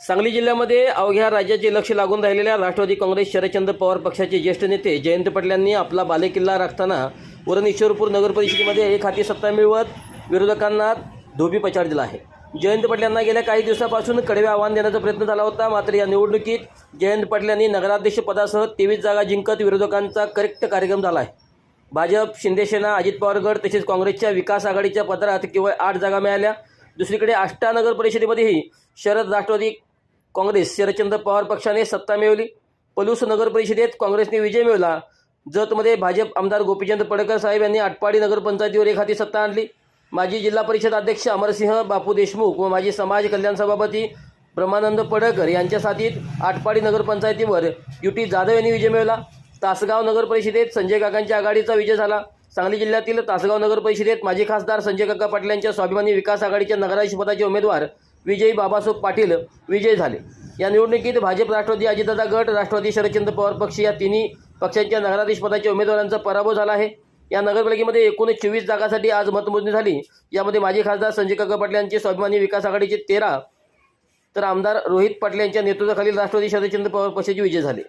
सांगली जिल्ह्यामध्ये अवघ्या राज्याचे लक्ष लागून राहिलेल्या राष्ट्रवादी काँग्रेस शरदचंद्र पवार पक्षाचे ज्येष्ठ नेते जयंत पाटील यांनी आपला बालेकिल्ला राखताना वरून ईश्वरपूर नगर परिषदेमध्ये एक हाती सत्ता मिळवत विरोधकांना धोबी पछाड दिला आहे. जयंत पाटील यांना गेल्या काही दिवसापासून कडवे आव्हान देण्याचा प्रयत्न झाला होता मात्र या निवडणुकीत जयंत पाटील यांनी नगराध्यक्ष पदासह तेवीस जागा जिंकत विरोधकांचा करेक्ट कार्यक्रम झाला आहे. भाजप शिंदेसेना अजित पवारगड तसेच काँग्रेसच्या विकास आघाडीच्या पदरात केवळ आठ जागा मिळाल्या. दुसरीकडे आष्टा नगर परिषदेमध्येही शरद राष्ट्रवादी काँग्रेस शरदचंद्र पवार पक्षाने सत्ता मिळवली. पलूस नगर परिषदेत काँग्रेसने विजय मिळवला. जतमध्ये भाजप आमदार गोपीचंद पडकर साहेब यांनी आटपाडी नगरपंचायतीवर एक हाती सत्ता आणली. माजी जिल्हा परिषद अध्यक्ष अमरसिंह बापू देशमुख व माजी समाज कल्याण सभापती ब्रह्मानंद पडळकर यांच्या साथीत आटपाडी नगरपंचायतीवर युटी जाधव यांनी विजय मिळवला. तासगाव नगर परिषदेत संजय काकांच्या आघाडीचा विजय झाला. सांगली जिल्ह्यातील तासगाव नगर परिषदेत माजी खासदार संजय काका पाटील यांच्या स्वाभिमानी विकास आघाडीच्या नगराध्यक्षपदाचे उमेदवार विजयी बाबासाहेब पाटील विजयी झाले. या निवडणुकीत भाजप राष्ट्रवादी अजितदादा गट राष्ट्रवादी शरदचंद्र पवार पक्ष या तिन्ही पक्षांच्या नगराधीशपदाच्या उमेदवारांचा पराभव झाला आहे. या नगरपालिकेमध्ये एकूण चोवीस जागांसाठी आज मतमोजणी झाली. यामध्ये माजी खासदार संजय काका पाटील यांचे स्वाभिमानी विकास आघाडीचे तेरा तर आमदार रोहित पाटील यांच्या नेतृत्वाखालील राष्ट्रवादी शरदचंद्र पवार पक्षाचे विजय झाले.